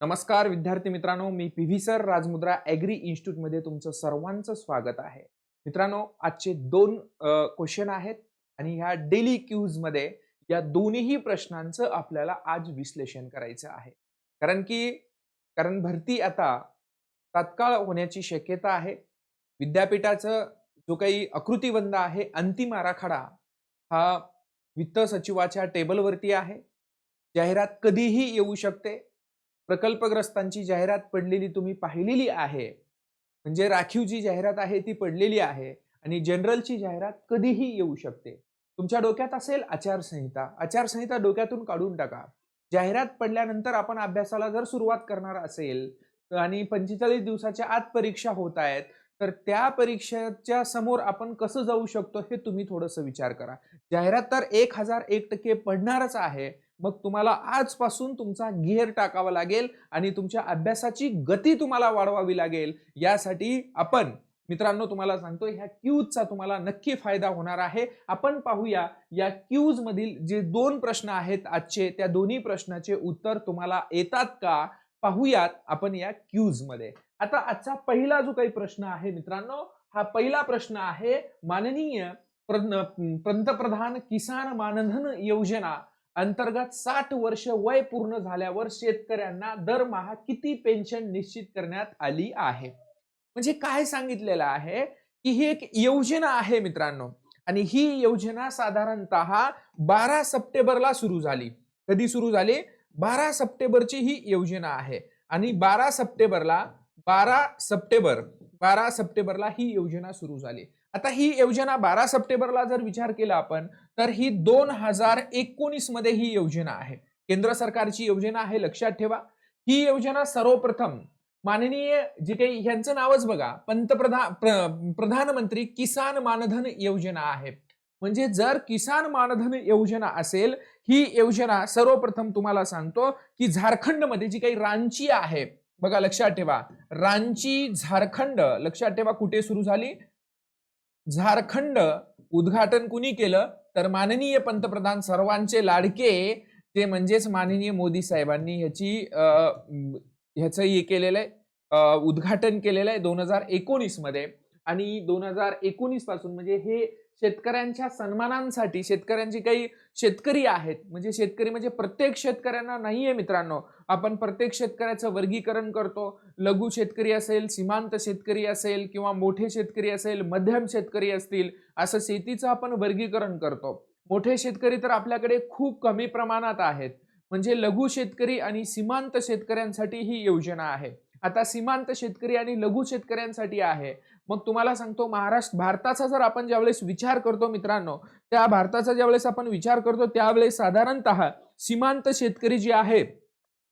नमस्कार विद्यार्थी मित्रांनो. मी P V sir Rajmudra agri इन्स्टिट्यूटमध्ये तुमचं सर्वांचं स्वागत आहे. मित्रांनो आजचे दोन क्वेश्चन आहेत आणि ह्या डेली क्यूजमध्ये या दोन्हीही प्रश्नांचं आपल्याला आज विश्लेषण करायचं आहे. कारण की कारण भरती आता तात्काळ होण्याची शक्यता आहे. विद्यापीठाचं जो काही आकृतीबंध आहे अंतिम आराखडा हा वित्त सचिवाच्या टेबलवरती आहे. जाहिरात कधीही येऊ शकते. प्रकल्पग्रस्तांची जाहिरात पडलेली तुम्ही पाहिलेली आहे. म्हणजे राखीव जी जाहिरात आहे ती पडलेली आहे आणि जनरलची जाहिरात कधीही येऊ शकते. तुमच्या डोक्यात असेल आचारसंहिता. आचारसंहिता डोक्यातून काढून टाका. जाहिरात पडल्यानंतर आपण अभ्यासाला जर सुरुवात करणार असेल आणि पंचेचाळीस दिवसाच्या आत परीक्षा होत आहेत तर त्या परीक्षेच्या समोर आपण कसं जाऊ शकतो हे तुम्ही थोडंसं विचार करा. जाहिरात तर एक हजार एक टक्के पडणारच आहे मग तुम्हाला आजपासून तुमचा गिअर टाकावा लागेल आणि तुमच्या अभ्यासाची गती तुम्हाला वाढवावी लागेल. यासाठी आपण मित्रांनो तुम्हाला सांगतो ह्या क्यूजचा तुम्हाला नक्की फायदा होणार आहे. आपण पाहूया या क्यूज मधील जे दोन प्रश्न आहेत आजचे त्या दोन्ही प्रश्नाचे उत्तर तुम्हाला येतात का? पाहूयात आपण या क्यूजमध्ये आता आजचा पहिला जो काही प्रश्न आहे मित्रांनो हा पहिला प्रश्न आहे माननीय पंतप्रधान किसान मानधन योजना. अंतर्गत साठ वर्ष वय पूर्ण झाल्यावर शेतकऱ्यांना दरमहा किती पेन्शन निश्चित करण्यात आली आहे? म्हणजे काय सांगितलेलं आहे? की ही एक योजना आहे मित्रांनो. आणि ही योजना साधारणतः बारा सप्टेंबरला सुरू झाली. कधी सुरू झाली? बारा सप्टेंबरची ही योजना आहे. आणि बारा सप्टेंबरला बारा सप्टेंबर बारा सप्टेंबरला ही योजना सुरू झाली. आता ही योजना बारा सप्टेंबरला जर विचार केला आपण तर ही दोन हजार एकोणीसमध्ये ही योजना आहे. केंद्र सरकारची योजना आहे लक्षात ठेवा. ही योजना सर्वप्रथम माननीय जे काही ह्यांचं नावच बघा पंतप्रधान प्रधानमंत्री किसान मानधन योजना आहे. म्हणजे जर किसान मानधन योजना असेल ही योजना सर्वप्रथम तुम्हाला सांगतो की झारखंडमध्ये जी काही रांची आहे बघा लक्षात ठेवा. रांची झारखंड लक्षात ठेवा कुठे सुरू झाली? झारखंड उद्घाटन कुणी केलं? तर माननीय पंतप्रधान सर्वांचे लाडके ते म्हणजेच माननीय मोदी साहेबांनी ह्याची ह्याचं हे केलेलं आहे उद्घाटन केलेलं आहे दोन हजार एकोणीसमध्ये आणि दोन हजार एकोणीसपासून म्हणजे हे शेतकऱ्यांच्या सन्मानांसाठी शेतकऱ्यांची काही शेतकरी आहेत म्हणजे शेतकरी म्हणजे प्रत्येक शेतकऱ्यांना नाही आहे मित्रांनो. आपण प्रत्येक शेतकऱ्याचं वर्गीकरण करतो. लघु शेतकरी असेल सीमांत शेतकरी असेल किंवा मोठे शेतकरी असेल मध्यम शेतकरी असतील असं शेतीचं आपण वर्गीकरण करतो. मोठे शेतकरी तर आपल्याकडे खूप कमी प्रमाणात आहेत. म्हणजे लघु शेतकरी आणि सीमांत शेतकऱ्यांसाठी ही योजना आहे. आता सीमांत शेतकरी आणि लघु शेतकऱ्यांसाठी आहे. मग तुम्हाला सांगतो महाराष्ट्र भारताचा जर आपण ज्यावेळेस विचार करतो मित्रांनो त्या भारताचा ज्यावेळेस आपण विचार करतो त्यावेळेस साधारणत सीमांत शेतकरी जे आहे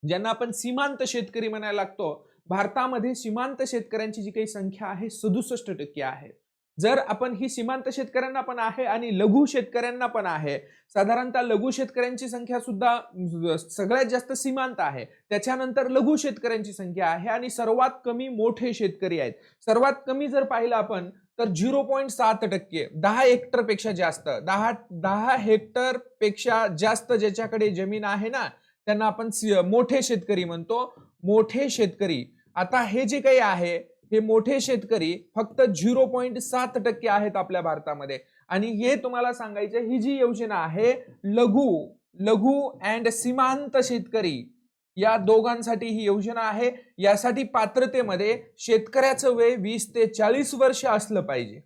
ज्यांना आपण सीमांत शेतकरी म्हणायला लागतो भारतामध्ये सीमांत शेतकऱ्यांची जी काही संख्या आहे सदुसष्ट टक्के आहे. जर आपण ही सीमांत शेतकऱ्यांना पण आहे आणि लघु शेतकऱ्यांना पण आहे साधारणतः लघु शेतकऱ्यांची संख्या सुद्धा सगळ्यात जास्त सीमांत आहे त्याच्यानंतर लघु शेतकऱ्यांची संख्या आहे आणि सर्वात कमी मोठे शेतकरी आहेत. सर्वात कमी जर पाहिलं आपण तर झिरो पॉईंट सात टक्के दहा हेक्टरपेक्षा जास्त दहा दहा हेक्टरपेक्षा जास्त ज्याच्याकडे जमीन आहे ना त्यांना आपण मोठे शेतकरी म्हणतो. मोठे शेतकरी आता हे जे काही आहे हे मोठे शेतकरी फक्त झिरो पॉईंट सात टक्के आहेत आपल्या भारतामध्ये. आणि हे तुम्हाला सांगायचं ही जी योजना आहे लघु लघु अँड सीमांत शेतकरी या दोघांसाठी ही योजना आहे. यासाठी पात्रतेमध्ये शेतकऱ्याचं वय वीस ते चाळीस वर्ष असलं पाहिजे.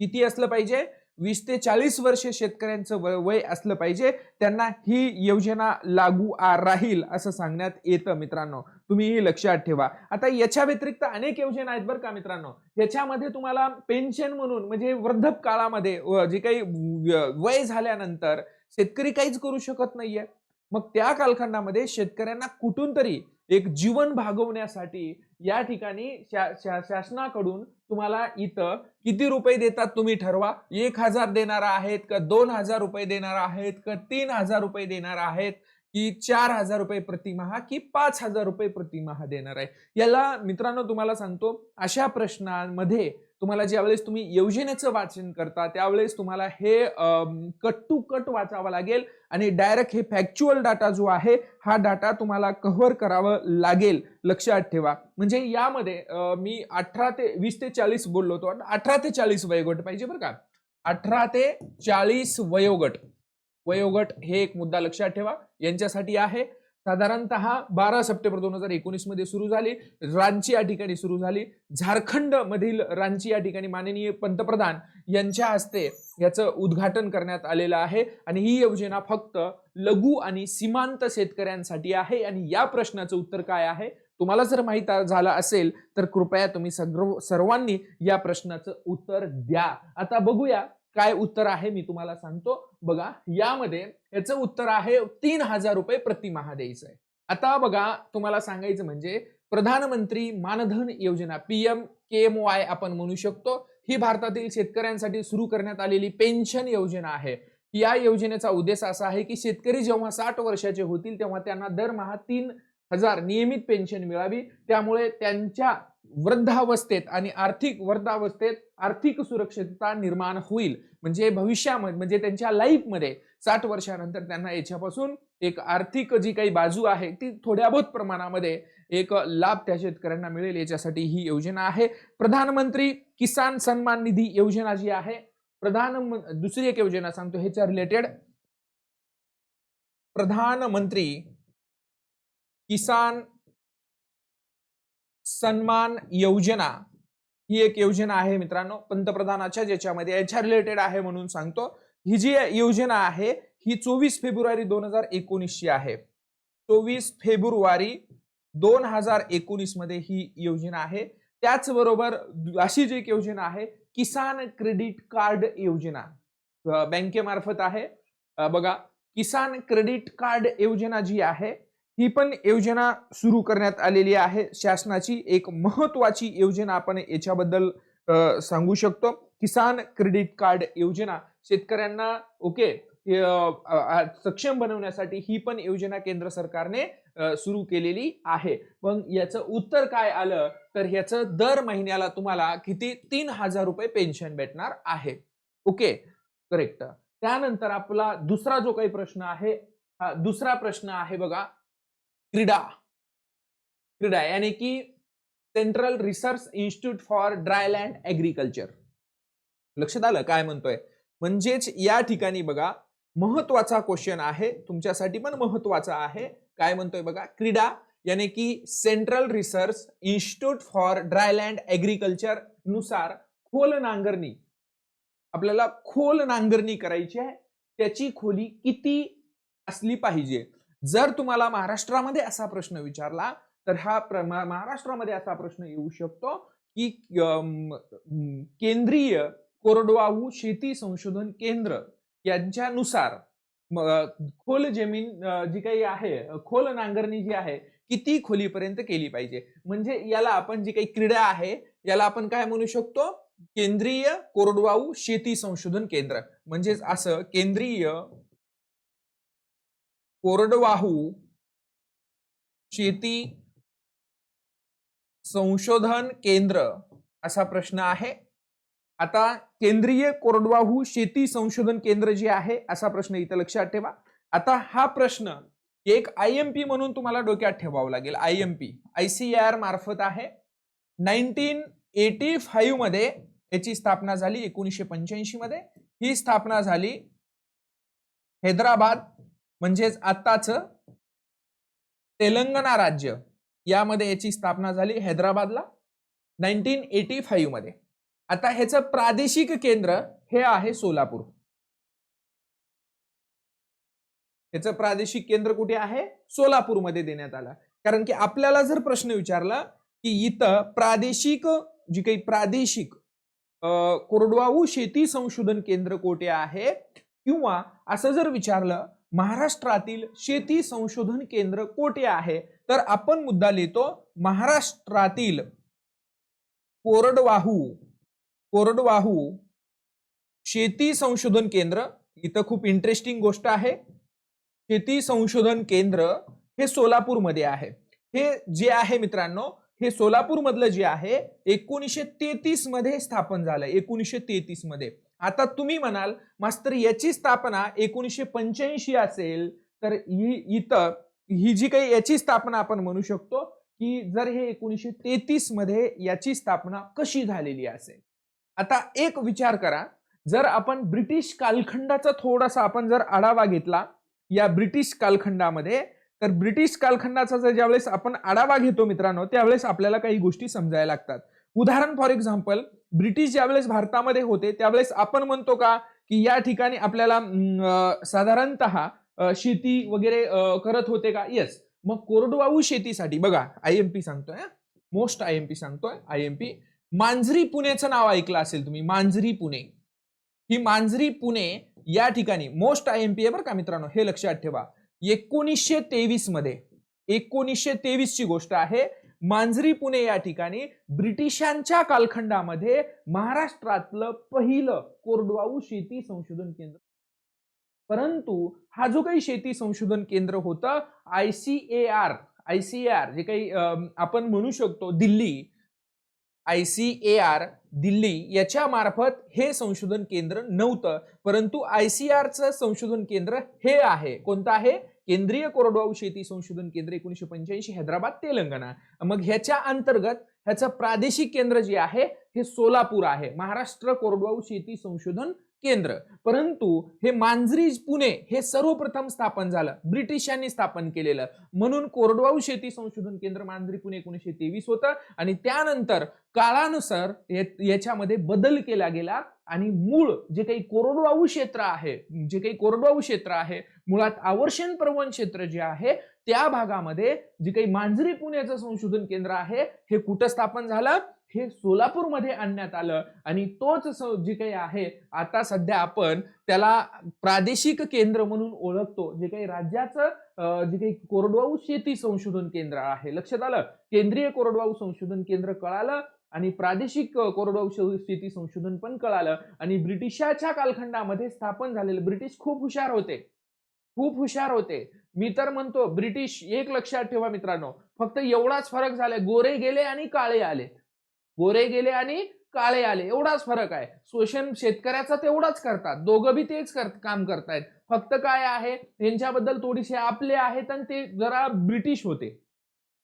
किती असलं पाहिजे? वीस ते चाळीस वर्ष शेतकऱ्यांचं वय असलं पाहिजे त्यांना ही योजना लागू राहील असं सांगण्यात येतं मित्रांनो. तुम्ही ही लक्षात ठेवा. आता याच्या व्यतिरिक्त अनेक योजना आहेत बरं का मित्रांनो. याच्यामध्ये तुम्हाला पेन्शन म्हणून म्हणजे वृद्धप काळामध्ये जे काही वय झाल्यानंतर शेतकरी काहीच करू शकत नाहीये. मग त्या कालखंडामध्ये शेतकऱ्यांना कुठून तरी एक जीवन भागवण्यासाठी या ठिकाणी शा, शा, शासनाकडून तुम्हाला इथं किती रुपये देतात तुम्ही ठरवा? एक हजार देणार आहेत का दोन हजार रुपये देणार आहेत का तीन हजार रुपये देणार आहेत? की चार हजार रुपये प्रतिमाहा की पाच हजार रुपये प्रतिमाहा देणार आहे. याला मित्रांनो तुम्हाला सांगतो अशा प्रश्नांमध्ये तुम्हाला ज्यावेळेस तुम्ही योजनेचं वाचन करता त्यावेळेस तुम्हाला हे कट टू कट वाचावं लागेल आणि डायरेक्ट हे फॅक्च्युअल डाटा जो आहे हा डाटा तुम्हाला कव्हर करावं लागेल. लक्षात ठेवा. म्हणजे यामध्ये मी अठरा ते वीस ते चाळीस बोललो होतो. अठरा ते चाळीस वयोगट पाहिजे बरं का? अठरा ते चाळीस वयोगट. वयोगट हे एक मुद्दा लक्षात ठेवा. यांच्यासाठी आहे. साधारणतः बारा सप्टेंबर दोन हजार एकोणीसमध्ये सुरू झाली. रांची या ठिकाणी सुरू झाली. झारखंडमधील रांची या ठिकाणी माननीय पंतप्रधान यांच्या हस्ते याचं उद्घाटन करण्यात आलेलं आहे. आणि ही योजना फक्त लघु आणि सीमांत शेतकऱ्यांसाठी आहे. आणि या प्रश्नाचं उत्तर काय आहे? तुम्हाला जर माहीत झालं असेल तर कृपया तुम्ही सगळं सर्वांनी या प्रश्नाचं उत्तर द्या. आता बघूया काय उत्तर आहे मी तुम्हाला सांगतो. बघा यामध्ये याचं उत्तर आहे तीन हजार रुपये प्रतिमाहा द्यायचं आहे. आता बघा तुम्हाला सांगायचं म्हणजे प्रधानमंत्री मानधन योजना पीएम के एम वाय आपण म्हणू शकतो ही भारतातील शेतकऱ्यांसाठी सुरू करण्यात आलेली पेन्शन योजना आहे. या योजनेचा उद्देश असा आहे की शेतकरी जेव्हा साठ वर्षाचे होतील तेव्हा त्यांना दरमहा तीन हजार नियमित पेन्शन मिळावी. त्यामुळे त्यांच्या वृद्धावस्थेत आणि आर्थिक वृद्धावस्थेत आर्थिक सुरक्षितता निर्माण होईल. म्हणजे भविष्यामध्ये म्हणजे त्यांच्या लाईफमध्ये साठ वर्षानंतर त्यांना याच्यापासून एक आर्थिक जी काही बाजू आहे ती थोड्या बहुत प्रमाणामध्ये एक लाभ त्या शेतकऱ्यांना मिळेल. याच्यासाठी ही योजना आहे. प्रधानमंत्री किसान सन्मान निधी योजना जी आहे प्रधान दुसरी एक योजना सांगतो ह्याच्या रिलेटेड प्रधानमंत्री किसान सन्मान योजना ही एक योजना आहे मित्रांनो पंतप्रधानाच्या ज्याच्यामध्ये याच्या रिलेटेड आहे म्हणून सांगतो. ही जी योजना आहे ही चोवीस फेब्रुवारी दोन हजार एकोणीसची आहे. चोवीस फेब्रुवारी दोन हजार एकोणीसमध्ये ही योजना आहे. त्याचबरोबर अशी जी एक योजना आहे किसान क्रेडिट कार्ड योजना. बँकेमार्फत आहे. बघा किसान क्रेडिट कार्ड योजना जी आहे ही पण योजना सुरू करण्यात आलेली आहे. शासनाची एक महत्वाची योजना आपण याच्याबद्दल सांगू शकतो. किसान क्रेडिट कार्ड योजना. शेतकऱ्यांना ओके सक्षम बनवण्यासाठी ही पण योजना केंद्र सरकारने सुरू केलेली आहे. मग याचं उत्तर काय आलं? तर ह्याचं दर महिन्याला तुम्हाला किती? तीन हजार रुपये पेन्शन भेटणार आहे. ओके करेक्ट त्यानंतर आपला दुसरा जो काही प्रश्न आहे हा दुसरा प्रश्न आहे बघा. क्रीडा. क्रीडा यानी की central research institute for dryland agriculture लक्षात आलं काय म्हणतोय? म्हणजेच या ठिकाणी बघा महत्त्वाचा क्वेश्चन आहे तुमच्यासाठी पण महत्त्वाचा आहे. काय म्हणतोय बघा? क्रीडा याने की central research institute for dryland ऍग्रिकल्चरनुसार खोल नांगरणी. आपल्याला खोल नांगरणी करायची आहे त्याची खोली किती असली पाहिजे? जर तुम्हाला महाराष्ट्रामध्ये असा प्रश्न विचारला तर हा प्र- महाराष्ट्रामध्ये असा प्रश्न येऊ शकतो की केंद्रीय कोरडवाहू शेती संशोधन केंद्र यांच्यानुसार खोल जमीन जी काही आहे खोल नांगरणी जी आहे किती खोलीपर्यंत केली पाहिजे? म्हणजे याला आपण जी काही क्रीडा आहे याला आपण काय म्हणू शकतो? केंद्रीय कोरडवाहू शेती संशोधन केंद्र. म्हणजेच असं केंद्रीय कोरडवाहू शेती संशोधन केंद्र असा प्रश्न आहे. आता केंद्रीय कोरडवाहू शेती संशोधन केंद्र जे आहे असा प्रश्न इथं लक्षात ठेवा. आता हा प्रश्न एक आय एम पी म्हणून तुम्हाला डोक्यात ठेवावं लागेल. I M P I C R मार्फत आहे. नाईन्टीन एटी फाईव्हमध्ये याची स्थापना झाली एकोणीसशे पंच्याऐंशी मध्ये. ही स्थापना झाली हैदराबाद म्हणजेच आत्ताच तेलंगणा राज्य यामध्ये याची स्थापना झाली हैदराबादला नाईन्टीन एटी फाईव्हमध्ये. आता ह्याचं प्रादेशिक केंद्र हे आहे सोलापूर. ह्याचं प्रादेशिक केंद्र कुठे आहे? सोलापूरमध्ये देण्यात आलं. कारण की आपल्याला जर प्रश्न विचारला की इथं प्रादेशिक जी काही प्रादेशिक कोरडवाहू शेती संशोधन केंद्र कोठे आहे? किंवा असं जर विचारलं महाराष्ट्रातील शेती संशोधन केंद्र कोठे आहे? तर आपण मुद्दा लिहितो महाराष्ट्रातील कोरडवाहू कोरडवाहू शेती संशोधन केंद्र. इथं खूप इंटरेस्टिंग गोष्ट आहे. शेती संशोधन केंद्र हे सोलापूरमध्ये आहे. हे जे आहे मित्रांनो हे सोलापूरमधलं जे आहे एकोणीसशे तेहतीसमध्ये स्थापन झालं. एकोणीसशे तेहतीसमध्ये आता तुम्ही म्हणाल मास्तर याची स्थापना एकोणीसशे पंच्याऐंशी असेल तर ही इथं ही जी काही याची स्थापना आपण म्हणू शकतो की जर हे एकोणीसशे तेहतीसमध्ये याची स्थापना कशी झालेली असेल? आता एक विचार करा जर आपण ब्रिटिश कालखंडाचा थोडासा आपण जर आढावा घेतला या ब्रिटिश कालखंडामध्ये तर ब्रिटिश कालखंडाचा जर ज्यावेळेस आपण आढावा घेतो मित्रांनो त्यावेळेस आपल्याला काही गोष्टी समजायला लागतात. उदाहरण फॉर एक्झाम्पल ब्रिटिश ज्यावेळेस भारतामध्ये होते त्यावेळेस आपण म्हणतो का की या ठिकाणी आपल्याला साधारणत साधारणतः शेती वगैरे करत होते का? येस मग कोरडवाहू शेतीसाठी बघा आय एम पी सांगतोय मोस्ट आय एम पी सांगतोय आय एम पी मांजरी पुणेचं नाव ऐकलं असेल तुम्ही मांजरी पुणे. ही मांजरी पुणे या ठिकाणी मोस्ट आय एम पी आहे बरं का मित्रांनो हे लक्षात ठेवा. एकोणीसशे तेवीसमध्ये एकोणीसशे तेवीस ची गोष्ट आहे मांजरी पुणे या ठिकाणी ब्रिटिशांच्या कालखंडामध्ये महाराष्ट्रातलं पहिलं कोरडवाहू शेती संशोधन केंद्र. परंतु हा जो काही शेती संशोधन केंद्र होतं I C A R I C A R जे काही आपण म्हणू शकतो Delhi I C A R Delhi याच्या मार्फत हे संशोधन केंद्र नव्हतं परंतु आय सी आरचं संशोधन केंद्र हे आहे. कोणतं आहे? केंद्रीय कोरडवाहू शेती संशोधन केंद्र एकोणीसशे पंच्याऐंशी हैदराबाद तेलंगणा. मग ह्याच्या अंतर्गत ह्याचं प्रादेशिक केंद्र जे आहे हे सोलापूर आहे. महाराष्ट्र कोरडवाहू शेती संशोधन केंद्र. परंतु हे मांजरी पुणे हे सर्वप्रथम स्थापन झालं. ब्रिटिशांनी स्थापन केलेलं. म्हणून कोरडवाहू शेती संशोधन केंद्र मांजरी पुणे एकोणीशे तेवीस होतं. आणि त्यानंतर काळानुसार याच्यामध्ये बदल केला गेला. आणि मूळ जे काही कोरडवाहू क्षेत्र आहे जे काही कोरडवाहू क्षेत्र आहे मुळात आवर्षण प्रवण क्षेत्र जे आहे त्या भागामध्ये जे काही मांजरी पुण्याचं संशोधन केंद्र आहे हे कुठं स्थापन झालं? हे सोलापूरमध्ये आणण्यात आलं. आणि तोच जे काही आहे आता सध्या आपण त्याला प्रादेशिक केंद्र म्हणून ओळखतो. जे काही राज्याचं जे काही कोरडवाहू शेती संशोधन केंद्र आहे. लक्षात आलं? केंद्रीय कोरडवाहू संशोधन केंद्र कळालं आणि प्रादेशिक कोरडवाहू शेती संशोधन पण कळालं. आणि ब्रिटिशाच्या कालखंडामध्ये स्थापन झालेलं ब्रिटिश खूप हुशार होते. खूप हुशार होते. मी तर म्हणतो ब्रिटिश एक लक्षात ठेवा मित्रांनो फक्त एवढाच फरक झालाय. गोरे गेले आणि काळे आले. गोरे गेले आणि काळे आले. एवढाच फरक आहे. शोषण शेतकऱ्याचा तेवढाच करतात. दोघं बी तेच कर, काम करतायत. फक्त काय आहे त्यांच्याबद्दल थोडीसे आपले आहेत आणि ते जरा ब्रिटिश होते.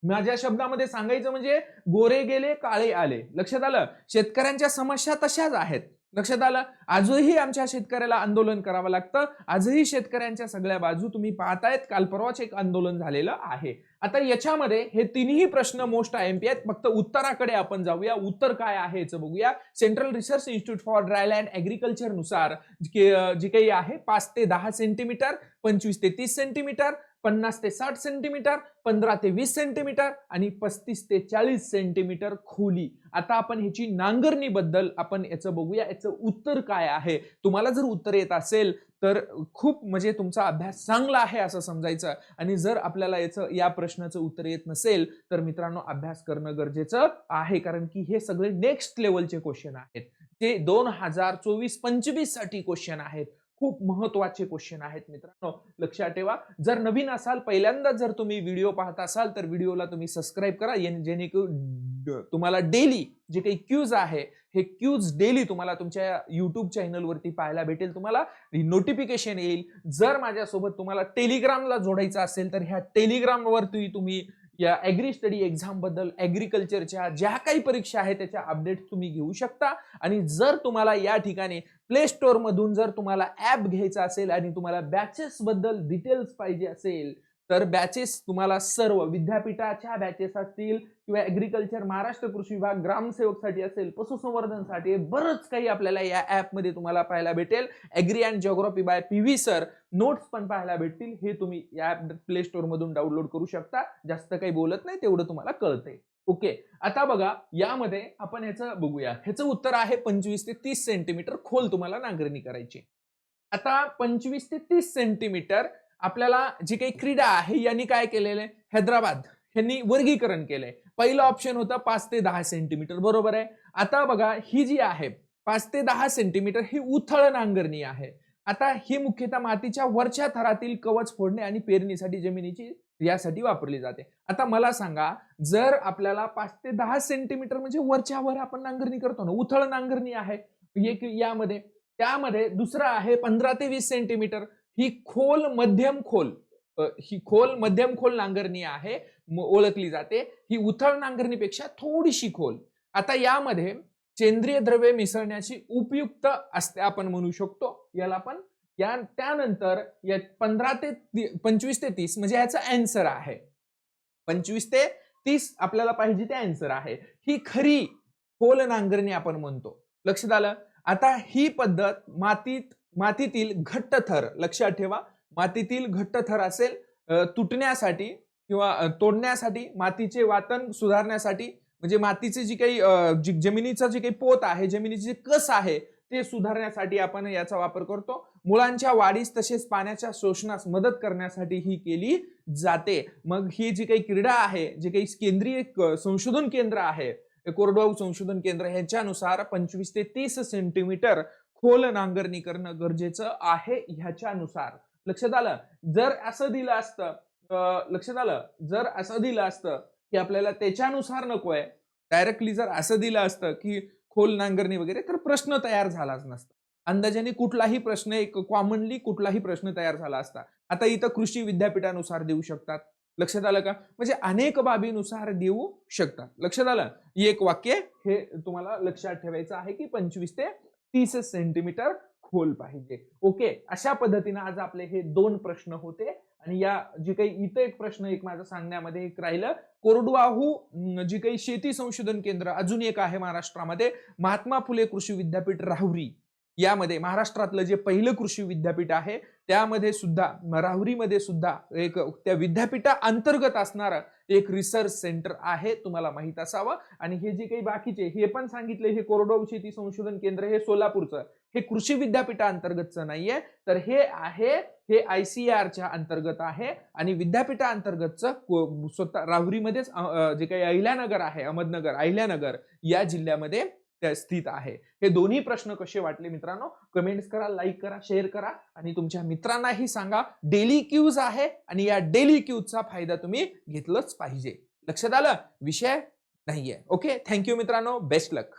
माझ्या शब्दामध्ये सांगायचं म्हणजे गोरे गेले काळे आले. लक्षात आलं? शेतकऱ्यांच्या समस्या तशाच आहेत. लक्षात आलं? आजही आमच्या शेतकऱ्याला आंदोलन करावं लागतं. आजही शेतकऱ्यांच्या सगळ्या बाजू तुम्ही पाहतायत. काल परवाच एक आंदोलन झालेलं आहे. आता याच्यामध्ये हे तिन्ही प्रश्न मोस्ट आय एम पी आहेत. फक्त उत्तराकडे आपण जाऊया. उत्तर काय आहे याचं बघूया. Central research institute for dryland ऍग्रिकल्चरनुसार जे काही आहे पाच ते दहा सेंटीमीटर पंचवीस ते तीस सेंटीमीटर पन्नास ते साठ सेंटीमीटर पंधरा ते वीस सेंटीमीटर आणि पस्तीस ते चाळीस सेंटीमीटर खोली. आता आपण ह्याची नांगरणीबद्दल आपण याचं बघूया. याचं उत्तर काय आहे? तुम्हाला जर उत्तर येत असेल तर खूप म्हणजे तुमचा अभ्यास चांगला आहे असं समजायचं. आणि जर आपल्याला याचं या प्रश्नाचं उत्तर येत नसेल तर मित्रांनो अभ्यास करणं गरजेचं आहे. कारण की हे सगळे नेक्स्ट लेवलचे क्वेश्चन आहेत. ते दोन हजार चोवीस पंचवीससाठी क्वेश्चन आहेत. खूप महत्त्वाचे क्वेश्चन आहेत मित्रांनो. लक्षात ठेवा. जर नवीन असाल पहिल्यांदा जर तुम्ही व्हिडिओ पाहत असाल तर व्हिडिओला तुम्ही सबस्क्राईब करा. जेणेकरून तुम्हाला डेली जे काही क्यूज आहे हे क्यूज डेली तुम्हाला तुमच्या युट्यूब चॅनलवरती पाहायला भेटेल. तुम्हाला नोटिफिकेशन येईल. जर माझ्यासोबत तुम्हाला टेलिग्रामला जोडायचं असेल तर ह्या टेलिग्रामवरती तुम्ही या ॲग्री स्टडी एक्झामबद्दल ॲग्रिकल्चरच्या ज्या काही परीक्षा आहेत त्याच्या अपडेट तुम्ही घेऊ शकता. आणि जर तुम्हाला या ठिकाणी प्ले स्टोअरमधून जर तुम्हाला ऍप घ्यायचा असेल आणि तुम्हाला बॅचेस बद्दल डिटेल्स पाहिजे असेल तर बॅचेस तुम्हाला सर्व विद्यापीठाच्या बॅचेस असतील किंवा ऍग्रिकल्चर महाराष्ट्र कृषी विभाग ग्रामसेवकसाठी असेल पशुसंवर्धनसाठी बरंच काही आपल्याला या ऍपमध्ये तुम्हाला पाहायला भेटेल. Agri and geography by P V sir notes पण पाहायला भेटतील. हे तुम्ही या प्ले स्टोअरमधून डाउनलोड करू शकता. जास्त काही बोलत नाही तेवढं तुम्हाला कळतंय. ओके. आता बघा यामध्ये आपण ह्याचं बघूया. ह्याचं उत्तर आहे पंचवीस ते तीस सेंटीमीटर खोल तुम्हाला नांगरणी करायची. आता पंचवीस ते तीस सेंटीमीटर आपल्याला जी काही क्रीडा आहे यांनी काय केलेलं आहे? हैदराबाद. यांनी वर्गीकरण केलंय. पहिलं ऑप्शन होतं पाच ते दहा सेंटीमीटर बरोबर आहे? आता बघा ही जी आहे पाच ते दहा सेंटीमीटर ही उथळ नांगरणी आहे. आता ही मुख्यतः मातीच्या वरच्या थरातील कवच फोडणे आणि पेरणीसाठी जमिनीची यासाठी वापरली जाते. आता मला सांगा जर आपल्याला पाच ते दहा सेंटीमीटर म्हणजे वरच्या वर आपण नांगरणी करतो ना उथळ नांगरणी आहे एक यामध्ये त्यामध्ये दुसरं आहे पंधरा ते वीस सेंटीमीटर ही खोल मध्यम खोल ही खोल मध्यम खोल नांगरणी आहे ओळखली जाते. ही उथळ नांगरणीपेक्षा थोडीशी खोल. आता यामध्ये सेंद्रिय द्रव्ये मिसळण्याची उपयुक्त असते आपण म्हणू शकतो. याला पण या त्यानंतर या पंधरा ते पंचवीस ते तीस म्हणजे याचा अँसर आहे. पंचवीस ते तीस आपल्याला पाहिजे ते अँसर आहे. ही खरी खोल नांगरणी आपण म्हणतो. लक्षात आलं? आता ही पद्धत मातीत मातीतील घट्ट थर लक्षात ठेवा मातीतील घट्ट थर असेल तुटण्यासाठी किंवा तोडण्यासाठी मातीचे वातन सुधारण्यासाठी म्हणजे मातीचे जी काही जी- जमिनीचा जे काही पोत आहे जमिनीचे जे कस आहे ते सुधारण्यासाठी आपण याचा वापर करतो. मुळांच्या वाढीस तसेच पाण्याच्या शोषणास मदत करण्यासाठी ही केली जाते. मग ही जी काही क्रीडा आहे जे काही केंद्रीय संशोधन केंद्र आहे कोरडवाऊ कोरडवाहू संशोधन केंद्र ह्याच्यानुसार पंचवीस ते तीस सेंटीमीटर खोल नांगरणी करणं गरजेचं आहे ह्याच्यानुसार. लक्षात आलं? जर असं दिलं असतं लक्षात आलं? जर असं दिलं असतं की आपल्याला त्याच्यानुसार नकोय डायरेक्टली जर असं दिलं असतं की खोल नांगरणी वगैरे तर प्रश्न तयार झालाच नसता. अंदाजाने कुठलाही प्रश्न एक कॉमनली कुठलाही प्रश्न तयार झाला असता. आता इथं कृषी विद्यापीठानुसार देऊ शकतात. लक्षात आलं का? म्हणजे अनेक बाबीनुसार देऊ शकतात. लक्षात आलं? एक वाक्य हे तुम्हाला लक्षात ठेवायचं आहे की पंचवीस ते तीस सेंटीमीटर खोल पाहिजे. ओके अशा पद्धतीने आज आपले हे दोन प्रश्न होते. आणि या जे काही इथं एक प्रश्न एक माझं सांगण्यामध्ये एक राहिलं. कोरडवाहू जी काही शेती संशोधन केंद्र अजून एक आहे महाराष्ट्रामध्ये. महात्मा फुले कृषी विद्यापीठ राहुरी. यामध्ये महाराष्ट्रातलं जे पहिलं कृषी विद्यापीठ आहे त्यामध्ये सुद्धा राहुरीमध्ये सुद्धा एक त्या विद्यापीठा अंतर्गत असणारं एक रिसर्च सेंटर आहे तुम्हाला माहीत असावं. आणि हे जे काही बाकीचे हे पण सांगितले हे कोरडवाऊ शेती संशोधन केंद्र हे सोलापूरचं. हे कृषी विद्यापीठा अंतर्गतचं नाहीये. तर हे आहे हे आय सी आरच्या अंतर्गत आहे. आणि विद्यापीठा अंतर्गतचं स्वतः राहुरीमध्येच जे काही अहिल्यानगर आहे अहमदनगर अहिल्यानगर या जिल्ह्यामध्ये स्थित आहे. हे दोन्ही प्रश्न कसे वाटले मित्रांनो? कमेंट्स करा लाईक करा शेअर करा आणि तुमच्या मित्रांनाही सांगा. डेली क्यूज आहे आणि या डेली क्यूजचा फायदा तुम्ही घेतलंच पाहिजे. लक्षात आलं? विषय नाहीये. ओके थँक्यू मित्रांनो. Best luck